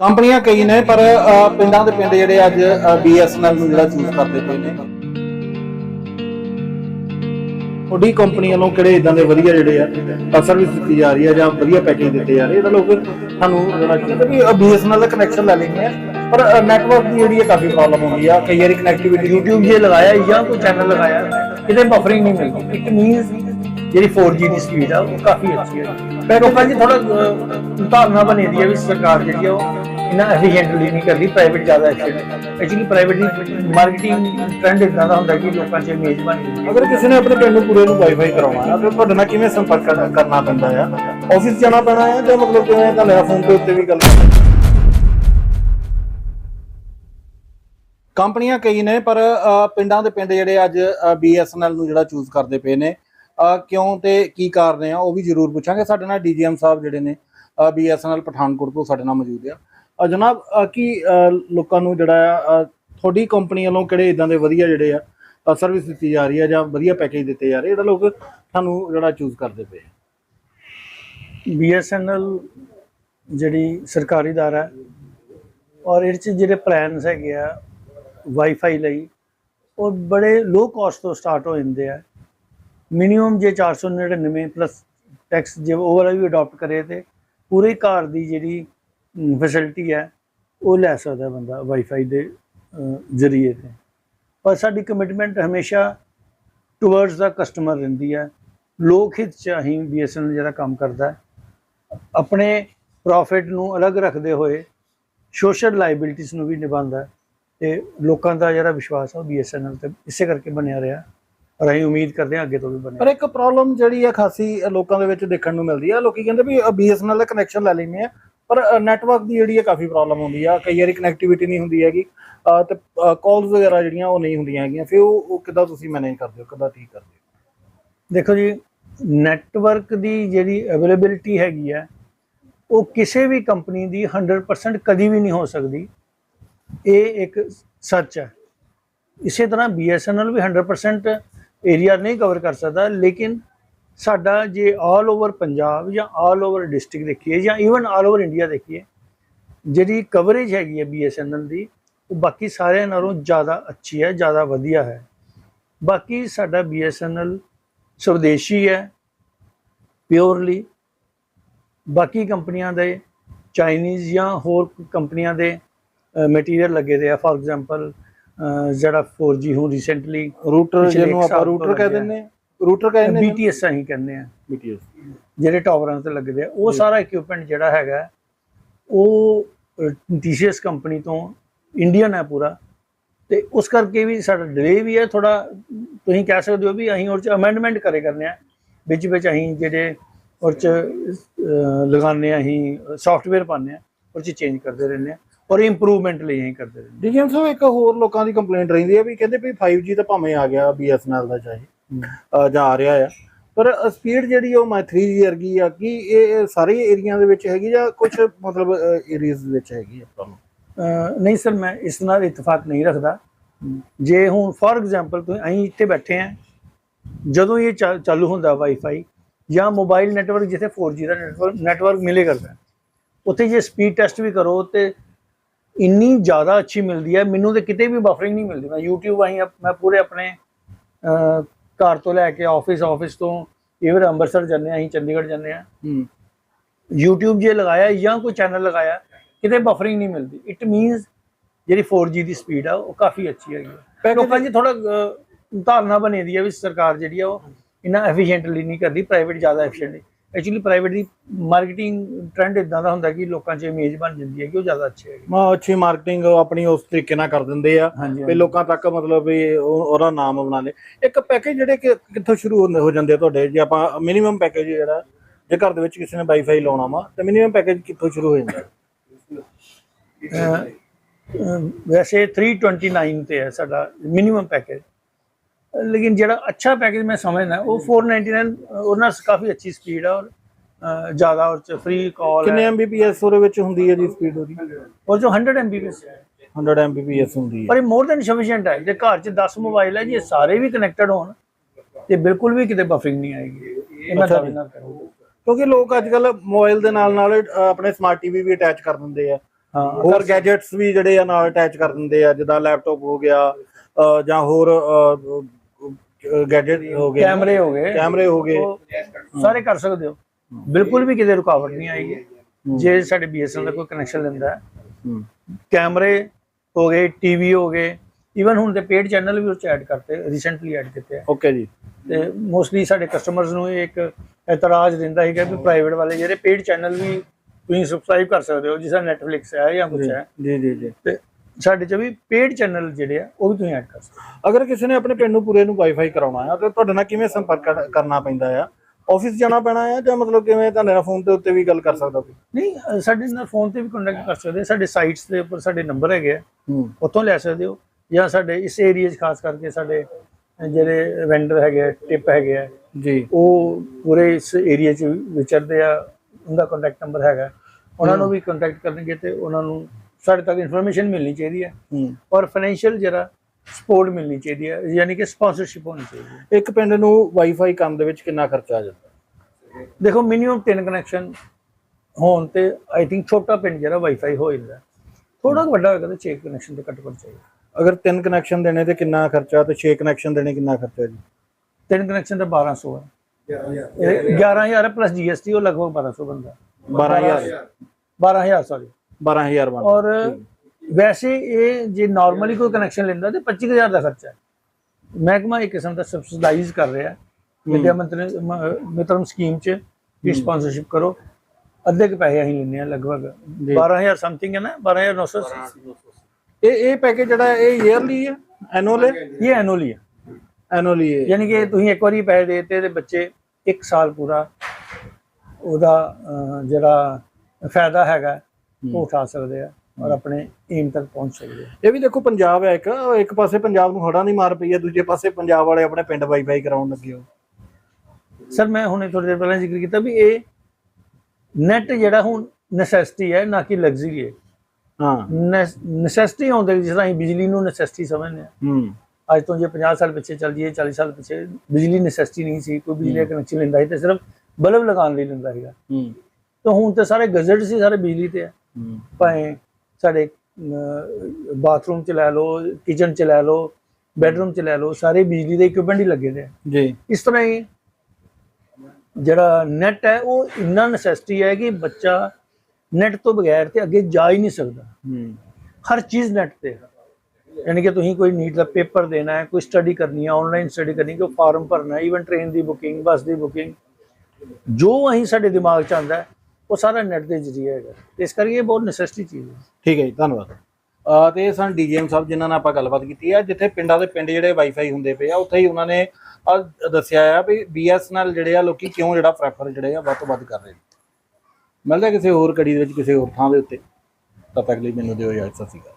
ਕੰਪਨੀਆਂ ਕਈ ਨੇ ਪਰ ਅ, ਪਿੰਡਾਂ ਦੇ ਪਿੰਡ ਜਿਹੜੇ ਅੱਜ BSNL ਨੂੰ ਜਿਹੜਾ ਚੂਜ਼ ਕਰਦੇ ਪਏ ਨੇ। ਤੁਹਾਡੀ ਕੰਪਨੀ ਵੱਲੋਂ ਕਿਹੜੇ ਇਦਾਂ ਦੇ ਵਧੀਆ ਜਿਹੜੇ ਆ ਸਰਵਿਸ ਦਿੱਤੀ ਜਾ ਰਹੀ ਹੈ ਜਾਂ ਵਧੀਆ ਪੈਕੇਜ ਦਿੱਤੇ ਜਾ ਰਹੇ ਇਹਦਾ ਲੋਕ ਸਾਨੂੰ ਜਿਹੜਾ ਕਹਿੰਦੇ ਵੀ BSNL ਦਾ ਕਨੈਕਸ਼ਨ ਲੈ ਲੈਂਦੇ ਆ। ਪਰ ਨੈਟਵਰਕ ਦੀ ਜਿਹੜੀ ਹੈ ਕਾਫੀ ਪ੍ਰੋਬਲਮ ਹੁੰਦੀ ਆ ਕਈ ਵਾਰੀ ਕਨੈਕਟੀਵਿਟੀ YouTube ਜੇ ਲਗਾਇਆ ਜਾਂ ਕੋਈ ਚੈਨਲ ਲਗਾਇਆ ਕਿਤੇ ਬਫਰਿੰਗ ਨਹੀਂ ਮਿਲਦੀ। ਇਟ ਮੀਨਸ ਜਿਹੜੀ 4G ਦੀ ਸਪੀਡ ਆ, ਉਹ ਕਾਫੀ ਅੱਛੀ ਹੈ ਪਰ ਲੋਕਾਂ 'ਚ ਥੋੜਾ ਧਾਰਨਾ ਬਣੀ ਦੀ ਹੈ ਵੀ ਸਰਕਾਰ ਜਿਹੜੀ ਆ, ਉਹ ਇੰਨਾ ਐਫੀਸ਼ੀਐਂਟਲੀ ਨਹੀਂ ਕਰਦੀ ਪ੍ਰਾਈਵੇਟ ਜ਼ਿਆਦਾ ਐਫੀਸ਼ੀਐਂਟ ਐਕਚੁਅਲੀ ਪ੍ਰਾਈਵੇਟ ਦੀ ਮਾਰਕੀਟਿੰਗ ਟ੍ਰੈਂਡ ਇਦਾਂ ਦਾ ਹੁੰਦਾ ਕਿ ਲੋਕਾਂ 'ਚ ਇਮੇਜ ਬਣ ਜਾਂਦੀ ਅਗਰ ਕਿਸੇ ਨੇ ਆਪਣੇ ਪਿੰਡ ਨੂੰ ਪੂਰੇ ਨੂੰ ਵਾਈਫਾਈ ਕਰਾਉਣਾ ਹੈ, ਤਾਂ ਤੁਹਾਡੇ ਨਾਲ ਕਿਵੇਂ ਸੰਪਰਕ ਕਰਨਾ- ਪੈਂਦਾ ਆ ਆਫਿਸ ਜਾਣਾ ਪੈਣਾ ਹੈ ਜਾਂ ਮਤਲਬ ਕਿਵੇਂ ਤਾਂ ਫੋਨ ਦੇ ਉੱਤੇ ਵੀ ਗੱਲ ਕਰਨੀ ਕੰਪਨੀਆਂ ਕਈ ਨੇ, ਪਰ ਪਿੰਡਾਂ ਦੇ ਪਿੰਡ ਜਿਹੜੇ ਅੱਜ BSNL ਨੂੰ ਜਿਹੜਾ ਚੂਜ਼ ਕਰਦੇ ਪਏ ਨੇ ਕਿਉਂ ਤੇ ਕੀ ਕਾਰਨ ਆ, ਉਹ ਵੀ ਜ਼ਰੂਰ ਪੁੱਛਾਂਗੇ। ਸਾਡੇ ਨਾਲ DGM ਸਾਹਿਬ ਜਿਹੜੇ ਨੇ BSNL ਪਠਾਨਕੋਟ ਤੋਂ ਸਾਡੇ ਨਾਲ ਮੌਜੂਦ ਆ। ਜਨਾਬ ਕੀ ਲੋਕਾਂ ਨੂੰ ਜਿਹੜਾ ਆ ਤੁਹਾਡੀ ਕੰਪਨੀ ਵੱਲੋਂ ਕਿਹੜੇ ਇਦਾਂ ਦੇ ਵਧੀਆ ਜਿਹੜੇ ਆ ਸਰਵਿਸ ਦਿੱਤੀ ਜਾ ਰਹੀ ਆ ਜਾਂ ਵਧੀਆ ਪੈਕੇਜ ਦਿੱਤੇ ਜਾ ਰਹੇ ਇਹਦਾ ਲੋਕ ਸਾਨੂੰ ਜਿਹੜਾ ਚੂਜ਼ ਕਰਦੇ ਪਏ BSNL ਜਿਹੜੀ ਸਰਕਾਰੀ ਦਾਰਾ ਔਰ ਇਹਦੇ 'ਚ ਜਿਹੜੇ ਪਲਾਨਸ ਹੈਗੇ ਆ ਵਾਈਫਾਈ ਲਈ, ਉਹ ਬੜੇ ਲੋ ਕਾਸਟ ਤੋਂ ਸਟਾਰਟ ਹੋ ਜਾਂਦੇ ਆ। ਮਿਨੀਮਮ ਜੇ 499 ਪਲੱਸ ਟੈਕਸ ਜੇ ਓਵਰਆਲ ਵੀ ਅਡਾਪਟ ਕਰੇ ਤੇ ਪੂਰੇ ਘਰ ਦੀ ਜਿਹੜੀ ਫੈਸਿਲਿਟੀ ਹੈ, ਉਹ ਲੈ ਸਕਦਾ ਬੰਦਾ ਵਾਈਫਾਈ ਦੇ ਜ਼ਰੀਏ ਤੇ। ਪਰ ਸਾਡੀ ਕਮਿਟਮੈਂਟ ਹਮੇਸ਼ਾ ਟੁਵਰਡਸ ਦਾ ਕਸਟਮਰ ਰਹਿੰਦੀ ਹੈ। ਲੋਕ ਹਿੱਤ ਚ ਅਸੀਂ BSNL ਜਿਹੜਾ ਕੰਮ ਕਰਦਾ ਹੈ। ਆਪਣੇ ਪ੍ਰੋਫਿਟ ਨੂੰ ਅਲੱਗ ਰੱਖਦੇ ਹੋਏ ਸੋਸ਼ਲ ਲਾਇਬਿਲਿਟੀਜ਼ ਨੂੰ ਵੀ ਨਿਭਾਉਂਦਾ ਹੈ। ਤੇ ਲੋਕਾਂ ਦਾ ਜਿਹੜਾ ਵਿਸ਼ਵਾਸ ਹੈ ਉਹ BSNL ਤੇ ਇਸੇ ਕਰਕੇ ਬਣਿਆ ਰਿਹਾ। ਔਰ ਅਸੀਂ ਉਮੀਦ ਕਰਦੇ ਹਾਂ ਅੱਗੇ ਤੋਂ ਵੀ ਬਣੇ ਪਰ ਇੱਕ ਪ੍ਰੋਬਲਮ ਜਿਹੜੀ ਆ ਖਾਸੀ ਲੋਕਾਂ ਦੇ ਵਿੱਚ ਦੇਖਣ ਨੂੰ ਮਿਲਦੀ ਆ ਲੋਕੀ ਕਹਿੰਦੇ ਵੀ BSNL ਦਾ ਕਨੈਕਸ਼ਨ ਲੈ ਲੈਂਦੇ ਆ ਪਰ ਨੈਟਵਰਕ ਦੀ ਜਿਹੜੀ ਹੈ ਕਾਫੀ ਪ੍ਰੋਬਲਮ ਹੁੰਦੀ ਆ। ਕਈ ਵਾਰੀ ਕਨੈਕਟੀਵਿਟੀ ਨਹੀਂ ਹੁੰਦੀ ਹੈਗੀ ਤੇ ਕਾਲਸ ਵਗੈਰਾ ਜਿਹੜੀਆਂ ਉਹ ਨਹੀਂ ਹੁੰਦੀਆਂ ਹੈਗੀਆਂ। ਫਿਰ ਉਹ ਉਹ ਕਿੱਦਾਂ ਤੁਸੀਂ ਮੈਨੇਜ ਕਰਦੇ ਹੋ? ਕਿੱਦਾਂ ਠੀਕ ਕਰਦੇ ਹੋ? ਦੇਖੋ ਜੀ ਨੈਟਵਰਕ ਦੀ ਜਿਹੜੀ ਅਵੇਲੇਬਿਲਿਟੀ ਹੈਗੀ ਹੈ ਉਹ ਕਿਸੇ ਵੀ ਕੰਪਨੀ ਦੀ 100% ਕਦੀ ਵੀ ਨਹੀਂ ਹੋ ਸਕਦੀ। ਇਹ ਇੱਕ ਸੱਚ ਹੈ। ਇਸੇ ਤਰ੍ਹਾਂ BSNL ਵੀ 100% ਏਰੀਆ ਨਹੀਂ ਕਵਰ ਕਰ ਸਕਦਾ, ਲੇਕਿਨ ਸਾਡਾ ਜੇ ਆਲ ਓਵਰ ਪੰਜਾਬ ਜਾਂ ਆਲ ਓਵਰ ਡਿਸਟ੍ਰਿਕਟ ਦੇਖੀਏ ਜਾਂ ਈਵਨ ਆਲ ਓਵਰ ਇੰਡੀਆ ਦੇਖੀਏ, ਜਿਹੜੀ ਕਵਰੇਜ ਹੈਗੀ ਹੈ BSNL ਦੀ, ਉਹ ਬਾਕੀ ਸਾਰਿਆਂ ਨਾਲੋਂ ਜ਼ਿਆਦਾ ਅੱਛੀ ਹੈ, ਜ਼ਿਆਦਾ ਵਧੀਆ ਹੈ। ਬਾਕੀ ਸਾਡਾ BSNL ਸਵਦੇਸ਼ੀ ਹੈ ਪਿਓਰਲੀ ਬਾਕੀ ਕੰਪਨੀਆਂ ਦੇ ਚਾਈਨੀਜ਼ ਜਾਂ ਹੋਰ ਕੰਪਨੀਆਂ ਦੇ ਮਟੀਰੀਅਲ ਲੱਗੇ ਦੇ ਆ ਫੋਰ ਐਗਜ਼ਾਮਪਲ ਜਿਹੜਾ 4G ਹੁਣ ਰੀਸੈਂਟਲੀ ਰੂਟਰ ਜਿਹਨੂੰ ਆਪਾਂ ਰੂਟਰ ਕਹਿ। ਦਿੰਦੇ ਆ ਰੂਟਰ ਕਹਿੰਦੇ ਨੇ। BTS ਅਸੀਂ ਕਹਿੰਦੇ ਆ BTS ਜਿਹੜੇ ਟਾਵਰਾਂ ਤੇ ਲੱਗਦੇ ਆ ਉਹ। ਸਾਰਾ ਇਕਵਿਪਮੈਂਟ ਜਿਹੜਾ ਹੈਗਾ ਉਹ TCS ਕੰਪਨੀ ਤੋਂ ਇੰਡੀਅਨ ਹੈ ਪੂਰਾ। ਤੇ ਉਸ ਕਰਕੇ ਵੀ ਸਾਡਾ ਡਿਲੇ ਵੀ ਹੈ ਥੋੜਾ ਤੁਸੀਂ ਕਹਿ ਸਕਦੇ ਹੋ ਵੀ ਅਸੀਂ ਉਹ ਚ ਅਮੈਂਡਮੈਂਟ ਕਰੇ ਕਰਨੇ ਆ। ਵਿੱਚ ਵਿੱਚ ਅਸੀਂ ਜਿਹੜੇ ਉਹ ਚ ਲਗਾਉਂਦੇ ਆ ਅਸੀਂ ਸੌਫਟਵੇਅਰ ਪਾਉਂਦੇ ਆ ਉਹ ਚ ਚੇਂਜ ਕਰਦੇ ਰਹਿੰਦੇ ਆ ਔਰ ਇੰਪਰੂਵਮੈਂਟ ਲਈ ਅਸੀਂ ਕਰਦੇ ਰਹਿੰਦੇ। ਡੀਜੀਐਮ ਸਾਹਿਬ ਇੱਕ ਹੋਰ ਲੋਕਾਂ ਦੀ ਕੰਪਲੇਂਟ ਰਹਿੰਦੀ ਆ ਵੀ ਕਹਿੰਦੇ ਵੀ 5G ਤਾਂ ਭਾਵੇਂ ਆ ਗਿਆ BSNL ਦਾ ਚਾਹੇ ਹਾਂ। ਜਾਂ ਆ ਰਿਹਾ ਆ। ਪਰ ਸਪੀਡ ਜਿਹੜੀ ਉਹ ਮੈਂ 3G ਵਰਗੀ ਆ ਕਿ ਇਹ ਸਾਰੇ ਏਰੀਆ ਦੇ ਵਿੱਚ ਹੈਗੀ ਜਾਂ ਕੁਝ ਮਤਲਬ ਏਰੀਆਜ਼ ਦੇ ਵਿੱਚ ਹੈਗੀ ਆ ਤੁਹਾਨੂੰ ਅਹ ਨਹੀਂ ਸਰ ਮੈਂ ਇਸ ਨਾਲ ਇਤਫਾਕ ਨਹੀਂ ਰੱਖਦਾ। ਜੇ ਹੁਣ ਫੋਰ ਐਗਜ਼ਾਮਪਲ ਤੁਸੀਂ ਅਸੀਂ ਇੱਥੇ ਬੈਠੇ ਆ ਜਦੋਂ ਇਹ ਚਾਲੂ ਹੁੰਦਾ ਵਾਈਫਾਈ ਜਾਂ ਮੋਬਾਈਲ ਨੈਟਵਰਕ ਜਿੱਥੇ 4G ਦਾ ਨੈਟਵਰਕ ਮਿਲੇ ਕਰਦਾ ਉੱਥੇ ਜੇ ਸਪੀਡ ਟੈਸਟ ਵੀ ਕਰੋ ਤੇ ਇੰਨੀ ਜ਼ਿਆਦਾ ਅੱਛੀ ਮਿਲਦੀ ਹੈ ਮੈਨੂੰ ਤੇ ਕਿਤੇ ਵੀ ਬਫਰਿੰਗ ਨਹੀਂ ਮਿਲਦੀ। ਮੈਂ YouTube ਆਈ ਮੈਂ ਪੂਰੇ ਆਪਣੇ ਘਰ ਤੋਂ ਲੈ ਕੇ ਆਫਿਸ ਆਫਿਸ ਤੋਂ ਇਵਨ ਅੰਮ੍ਰਿਤਸਰ ਜਾਂਦੇ ਹਾਂ ਅਸੀਂ ਚੰਡੀਗੜ੍ਹ ਜਾਂਦੇ ਹੂੰ। YouTube ਜੇ ਲਗਾਇਆ ਜਾਂ ਕੋਈ ਚੈਨਲ ਲਗਾਇਆ ਕਿਤੇ ਬਫਰਿੰਗ ਨਹੀਂ ਮਿਲਦੀ। ਇਟ ਮੀਨਸ ਜਿਹੜੀ 4G ਦੀ ਸਪੀਡ ਆ ਉਹ ਕਾਫੀ ਅੱਛੀ ਹੈਗੀ ਹੈ ਲੋਕਾਂ 'ਚ ਥੋੜਾ ਧਾਰਨਾ ਬਣੀ ਦੀ ਹੈ ਵੀ ਸਰਕਾਰ ਜਿਹੜੀ ਆ ਉਹ ਇੰਨਾ ਐਫੀਸ਼ੀਐਂਟਲੀ ਨਹੀਂ ਕਰਦੀ ਪ੍ਰਾਈਵੇਟ ਜ਼ਿਆਦਾ ਐਫੀਸ਼ੀਐਂਟ ਐਕਚੁਅਲੀ ਪ੍ਰਾਈਵੇਟ ਦੀ ਮਾਰਕੀਟਿੰਗ ਟ੍ਰੈਂਡ ਇਦਾਂ ਦਾ ਹੁੰਦਾ ਕਿ ਲੋਕਾਂ 'ਚ ਇਮੇਜ ਬਣ ਜਾਂਦੀ ਹੈ ਕਿ ਉਹ ਜ਼ਿਆਦਾ ਅੱਛੀ ਹੈਗੀ। ਮਾ ਅੱਛੀ ਮਾਰਕੀਟਿੰਗ ਆਪਣੀ ਉਸ ਤਰੀਕੇ ਨਾਲ ਕਰ ਦਿੰਦੇ ਆ ਵੀ ਲੋਕਾਂ ਤੱਕ ਮਤਲਬ ਵੀ ਉਹ- ਉਹਦਾ ਨਾਮ ਬਣਾ ਲੇ। ਇੱਕ ਪੈਕੇਜ ਜਿਹੜੇ ਕਿ ਕਿੱਥੋਂ ਸ਼ੁਰੂ ਹੁੰਦੇ ਹੋ ਜਾਂਦੇ ਆ ਤੁਹਾਡੇ ਜੇ ਆਪਾਂ ਮਿਨੀਮਮ ਪੈਕੇਜ ਜਿਹੜਾ ਜੇ ਘਰ ਦੇ ਵਿੱਚ ਕਿਸੇ ਨੇ ਵਾਈਫਾਈ ਲਾਉਣਾ ਵਾ ਤੇ ਮਿਨੀਮਮ ਪੈਕੇਜ ਕਿੱਥੋਂ ਸ਼ੁਰੂ ਹੋ ਜਾਂਦਾ? ਵੈਸੇ 329 ਤੇ ਹੈ ਸਾਡਾ ਮਿਨੀਮਮ ਪੈਕੇਜ ਲੇਕਿਨ ਜਿਹੜਾ ਅੱਛਾ ਪੈਕੇਜ ਮੈਂ ਸਮਝਦਾ ਉਹ 499 ਉਹਨਾਂ ਨਾਲ ਕਾਫੀ ਅੱਛੀ ਸਪੀਡ ਹੈ ਔਰ ਜ਼ਿਆਦਾ ਔਰ ਫ੍ਰੀ ਕਾਲ ਕਿੰਨੇ ਐਮਬੀਪੀਐਸ ਉਹਦੇ ਵਿੱਚ ਹੁੰਦੀ ਹੈ ਜੀ ਸਪੀਡ ਉਹਦੀ? ਔਰ ਜੋ 100 ਐਮਬੀਪੀਐਸ 100 ਐਮਬੀਪੀਐਸ ਹੁੰਦੀ ਹੈ। ਪਰ ਇਹ ਮੋਰ ਦੈਨ ਸਫੀਸ਼ੀਐਂਟ ਹੈ। ਜੇ ਘਰ 'ਚ 10 ਮੋਬਾਈਲ ਹੈ ਜੀ ਇਹ ਸਾਰੇ ਵੀ ਕਨੈਕਟਡ ਹੋਣ ਤੇ ਬਿਲਕੁਲ ਵੀ ਕਿਤੇ ਬਫਰਿੰਗ ਨਹੀਂ ਆਏਗੀ। ਇਹ ਮੈਂ ਦਾਅਵੇ ਜੀ। ਨਾਲ ਕਰਾਂਗਾ। ਕਿਉਂਕਿ ਲੋਕ ਅੱਜ ਕੱਲ ਮੋਬਾਈਲ ਦੇ ਨਾਲ ਨਾਲ ਆਪਣੇ ਸਮਾਰਟ ਟੀਵੀ ਵੀ ਅਟੈਚ ਕਰ ਦਿੰਦੇ ਆ। ਹੋਰ ਗੈਜਟਸ ਵੀ ਜਿਹੜੇ ਆ ਨਾਲ ਅਟੈਚ ਕਰ ਦਿੰਦੇ ਆ ਜਿੱਦਾਂ ਲੈਪਟਾਪ ਹੋ ਗਿਆ ਜਾਂ ਹੋਰ ਗੈਜਟ ਹੋ ਗਏ ਕੈਮਰੇ ਹੋ ਗਏ। ਕੈਮਰੇ ਹੋ ਗਏ। ਸਾਰੇ ਕਰ ਸਕਦੇ ਹੋ। ਬਿਲਕੁਲ ਵੀ ਕਿਤੇ ਰੁਕਾਵਟ ਨਹੀਂ ਆਏਗੀ ਜੇ ਸਾਡੇ BSNL ਦਾ ਕੋਈ ਕਨੈਕਸ਼ਨ ਲੈਂਦਾ ਕੈਮਰੇ ਹੋ ਗਏ ਟੀਵੀ ਹੋ ਗਏ। ਇਵਨ ਹੁਣ ਤੇ ਪੇਡ ਚੈਨਲ ਵੀ ਉਸ ਚ ਐਡ ਕਰਤੇ ਰੀਸੈਂਟਲੀ ਐਡ ਕੀਤੇ ਆ। ਓਕੇ ਜੀ। ਤੇ ਮੋਸਟਲੀ ਸਾਡੇ ਕਸਟਮਰਸ ਨੂੰ ਇੱਕ ਇਤਰਾਜ਼ ਰਹਿੰਦਾ ਹੈਗਾ ਵੀ ਪ੍ਰਾਈਵੇਟ ਵਾਲੇ ਜਿਹੜੇ ਪੇਡ ਚੈਨਲ ਵੀ ਤੁਸੀਂ ਸਬਸਕ੍ਰਾਈਬ ਕਰ ਸਕਦੇ ਹੋ ਜਿਸ Netflix ਹੈ ਜਾਂ ਕੁਝ ਹੈ। ਜੀ ਜੀ ਜੀ। ਤੇ ਸਾਡੇ ਚ ਵੀ ਪੇਡ ਚੈਨਲ ਜਿਹੜੇ ਆ ਉਹ ਵੀ ਤੁਸੀਂ ਐਡ ਕਰ ਸਕਦੇ ਹੋ। ਅਗਰ ਕਿਸੇ ਨੇ ਆਪਣੇ ਪਿੰਡ ਨੂੰ ਪੂਰੇ ਨੂੰ ਵਾਈਫਾਈ ਕਰਾਉਣਾ ਆ ਤੇ ਤੁਹਾਡੇ ਨਾਲ ਕਿਵੇਂ ਸੰਪਰਕ ਕਰ- ਕਰਨਾ ਪੈਂਦਾ ਆ? ਆਫਿਸ ਜਾਣਾ ਪੈਣਾ ਆ ਜਾਂ ਮਤਲਬ ਕਿਵੇਂ ਤੁਹਾਡੇ ਨਾਲ ਫੋਨ ਦੇ ਉੱਤੇ ਵੀ ਗੱਲ ਕਰ ਸਕਦਾ ਕੋਈ? ਨਹੀਂ ਸਾਡੇ ਨਾਲ ਫੋਨ ਤੇ ਵੀ ਕੰਟੈਕਟ ਕਰ ਸਕਦੇ ਹੋ। ਸਾਡੇ ਸਾਈਟਸ ਦੇ ਉੱਪਰ ਸਾਡੇ ਨੰਬਰ ਹੈਗੇ ਆ। ਹੂੰ। ਉੱਥੋਂ ਲੈ ਸਕਦੇ ਹੋ। ਜਾਂ ਸਾਡੇ ਇਸ ਏਰੀਆ 'ਚ ਖਾਸ ਕਰਕੇ ਸਾਡੇ ਜਿਹੜੇ ਵੈਂਡਰ ਹੈਗੇ ਆ ਟਿਪ ਹੈਗੇ ਆ ਜੀ। ਉਹ ਪੂਰੇ ਇਸ ਏਰੀਆ 'ਚ ਵਿਚਰਦੇ ਆ। ਉਹਦਾ ਕੰਟੈਕਟ ਨੰਬਰ ਹੈਗਾ। ਉਹਨਾਂ ਨੂੰ ਵੀ ਕੰਟੈਕਟ ਕਰਨਗੇ ਤੇ ਉਹਨਾਂ ਨੂੰ ਸਾਡੇ ਤੱਕ ਇਨਫੋਰਮੇਸ਼ਨ ਮਿਲਣੀ ਚਾਹੀਦੀ ਹੈ। ਹੂੰ। ਔਰ ਫਾਈਨੈਂਸ਼ੀਅਲ ਜਿਹੜਾ ਸਪੋਰਟ ਮਿਲਣੀ ਚਾਹੀਦੀ ਹੈ ਯਾਨੀ ਕਿ ਸਪਾਂਸਰਸ਼ਿਪ ਹੋਣੀ ਚਾਹੀਦੀ ਹੈ। ਇੱਕ ਪਿੰਡ ਨੂੰ ਵਾਈਫਾਈ ਕਰਨ ਦੇ ਵਿੱਚ ਕਿੰਨਾ ਖਰਚਾ ਆ ਜਾਂਦਾ? ਦੇਖੋ ਮਿਨੀਮਮ 3 ਕਨੈਕਸ਼ਨ ਹੋਣ ਤੇ ਆਈ ਥਿੰਕ ਛੋਟਾ ਪਿੰਡ ਜਿਹੜਾ ਵਾਈਫਾਈ ਹੋ ਜਾਂਦਾ। ਥੋੜਾ ਵੱਡਾ ਹੋਏਗਾ ਤਾਂ 6 ਕਨੈਕਸ਼ਨ ਤੇ ਘੱਟ ਘੱਟ ਚਾਹੀਦਾ। ਅਗਰ ਤਿੰਨ ਕਨੈਕਸ਼ਨ ਦੇਣੇ ਤੇ ਕਿੰਨਾ ਖਰਚਾ ਤੇ 6 ਕਨੈਕਸ਼ਨ ਦੇਣੇ ਕਿੰਨਾ ਖਰਚਾ ਜੀ? ਤਿੰਨ ਕਨੈਕਸ਼ਨ ਦਾ 1200 ਹੈ ਇਹ 11000 ਪਲੱਸ ਜੀਐਸਟੀ ਉਹ ਲਗਭਗ 1200 ਬੰਦਾ। 12000 12000 ਸੌਰੀ 12000 ਬਣ ਔਰ ਵੈਸੇ ਇਹ ਜੇ ਨਾਰਮਲੀ ਕੋਈ ਕਨੈਕਸ਼ਨ ਲੈਂਦਾ ਤੇ 25000 ਦਾ ਖਰਚਾ ਹੈ। ਮਹਿਕਮਾ ਇੱਕ ਕਿਸਮ ਦਾ ਸਬਸਿਡਾਈਜ਼ ਕਰ ਰਿਹਾ ਹੈ। ਵਿਦਿਆ ਮੰਤਰੀ ਮਿਤਰਮ ਸਕੀਮ ਚ ਵੀ ਸਪਾਂਸਰਸ਼ਿਪ ਕਰੋ। ਅੱਧੇ ਕੁ ਪੈਸੇ ਅਸੀਂ ਲੈਂਦੇ ਆ ਲਗਭਗ। 12000 ਸਮਥਿੰਗ ਹੈ ਨਾ? 12980 ਇਹ ਇਹ ਪੈਕੇਜ ਜਿਹੜਾ ਇਹ ਈਅਰਲੀ ਹੈ? ਐਨੂਅਲ ਹੈ? ਇਹ ਐਨੂਅਲੀ ਹੈ ਐਨੂਅਲੀ ਹੈ ਯਾਨੀ ਕਿ ਤੁਸੀਂ ਇੱਕ ਵਾਰੀ ਪੈਸੇ ਦੇਤੇ ਤੇ ਬੱਚੇ 1 ਸਾਲ ਪੂਰਾ ਉਹਦਾ ਜਿਹੜਾ ਫਾਇਦਾ ਹੈਗਾ। ਉਹ ਉਠਾ ਸਕਦੇ ਆ ਔਰ ਆਪਣੇ ਏਮ ਤੱਕ ਪਹੁੰਚ ਸਕਦੇ ਆ। ਇਹ ਵੀ ਦੇਖੋ ਪੰਜਾਬ ਹੈ ਇੱਕ ਇੱਕ ਪਾਸੇ ਪੰਜਾਬ ਨੂੰ ਹੜਾਂ ਦੀ ਮਾਰ ਪਈ ਹੈ ਦੂਜੇ ਪਾਸੇ ਪੰਜਾਬ ਵਾਲੇ ਆਪਣੇ ਪਿੰਡ ਵਾਈਫਾਈ ਕਰਾਉਣ ਲੱਗੇ ਹੋ। ਸਰ ਮੈਂ ਹੁਣੇ ਥੋੜੀ ਦੇਰ ਪਹਿਲਾਂ ਜ਼ਿਕਰ ਕੀਤਾ ਵੀ ਇਹ ਨੈਟ ਜਿਹੜਾ ਹੁਣ ਨੈਸੈਸਿਟੀ ਹੈ ਨਾ ਕਿ ਲਗਜ਼ਰੀ ਹੈ। ਹਾਂ। ਨੈਸੈਸਿਟੀ ਹੁੰਦੇ ਜਿਸ ਤਰ੍ਹਾਂ ਅਸੀਂ ਬਿਜਲੀ ਨੂੰ ਨੈਸੈਸਿਟੀ ਸਮਝਦੇ ਹਾਂ। ਹੂੰ। ਅੱਜ ਤੋਂ ਜੇ 50 ਸਾਲ ਪਿੱਛੇ ਚੱਲ ਜਾਈਏ 40 ਸਾਲ ਪਿੱਛੇ ਬਿਜਲੀ ਨੈਸੈਸਿਟੀ ਨਹੀਂ ਸੀ ਕੋਈ ਬਿਜਲੀ ਦਾ ਕਨੈਕਸ਼ਨ ਲੈਂਦਾ ਸੀ ਤੇ ਸਿਰਫ ਬਲਬ ਲਗਾਉਣ ਲਈ ਲੈਂਦਾ ਸੀਗਾ। ਹੂੰ। ਤਾਂ ਹੁਣ ਤੇ ਸਾਰੇ ਗਜ਼ਟ ਸੀ ਸਾਰੇ ਬਿਜਲੀ ਤੇ ਆ। ਭਾਵੇਂ ਸਾਡੇ ਬਾਥਰੂਮ ਚ ਲੈ ਲਓ ਕਿਚਨ ਚ ਲੈ ਲਓ ਬੈਡਰੂਮ ਚ ਲੈ ਲਓ ਸਾਰੇ ਬਿਜਲੀ ਦੇ ਇਕਵਿਪਮੈਂਟ ਹੀ ਲੱਗੇ ਨੇ। ਜੀ। ਇਸ ਤਰ੍ਹਾਂ ਹੀ ਜਿਹੜਾ ਨੈਟ ਹੈ ਉਹ ਇੰਨਾ ਨੈਸੈਸਿਟੀ ਹੈ ਕਿ ਬੱਚਾ ਨੈਟ ਤੋਂ ਬਗੈਰ ਤੇ ਅੱਗੇ ਜਾ ਹੀ ਨਹੀਂ ਸਕਦਾ। ਹਰ ਚੀਜ਼ ਨੈਟ ਤੇ ਹੈ। ਯਾਨੀ ਕਿ ਤੁਸੀਂ ਕੋਈ ਨੀਟ ਦਾ ਪੇਪਰ ਦੇਣਾ ਹੈ ਕੋਈ ਸਟੱਡੀ ਕਰਨੀ ਹੈ ਆਨਲਾਈਨ ਸਟੱਡੀ ਕਰਨੀ ਕੋਈ ਫਾਰਮ ਭਰਨਾ ਹੈ ਈਵਨ ਟ੍ਰੇਨ ਦੀ ਬੁਕਿੰਗ ਬੱਸ ਦੀ ਬੁਕਿੰਗ ਜੋ ਅਸੀਂ ਸਾਡੇ ਦਿਮਾਗ 'ਚ ਆਉਂਦਾ ਹੈ ਉਹ ਸਾਰਾ ਨੈਟ ਦੇ ਜ਼ਰੀਏ ਹੈਗਾ। ਤੇ ਇਸ ਕਰਕੇ ਇਹ ਬਹੁਤ ਨੈਸੈਸਿਟੀ ਚੀਜ਼ ਹੈ। ਠੀਕ ਹੈ ਜੀ, ਧੰਨਵਾਦ। ਅਹ ਤੇ ਇਹ ਸਨ ਡੀਜੀਐਮ ਸਾਹਿਬ ਜਿਨ੍ਹਾਂ ਨਾਲ ਆਪਾਂ ਗੱਲਬਾਤ ਕੀਤੀ ਆ, ਜਿੱਥੇ ਪਿੰਡਾਂ ਦੇ ਪਿੰਡ ਜਿਹੜੇ ਵਾਈਫਾਈ ਹੁੰਦੇ ਪਏ ਆ, ਉੱਥੇ ਹੀ ਉਹਨਾਂ ਨੇ ਆਹ ਦੱਸਿਆ ਆ ਵੀ ਬੀਐਸਐਨਐਲ ਜਿਹੜੇ ਆ ਲੋਕੀ ਕਿਉਂ ਜਿਹੜਾ ਪ੍ਰੈਫਰ ਜਿਹੜੇ ਆ ਵੱਧ ਤੋਂ ਵੱਧ ਕਰ ਰਹੇ ਨੇ। ਮਿਲਦਾ ਕਿਸੇ ਹੋਰ ਕੜੀ ਦੇ ਵਿੱਚ, ਕਿਸੇ ਹੋਰ ਥਾਂ ਦੇ ਉੱਤੇ। ਤਦ ਤੱਕ ਲਈ ਮੈਨੂੰ ਦਿਓ ਯਾਰ ਸਤਿ ਸ਼੍ਰੀ ਅਕਾਲ।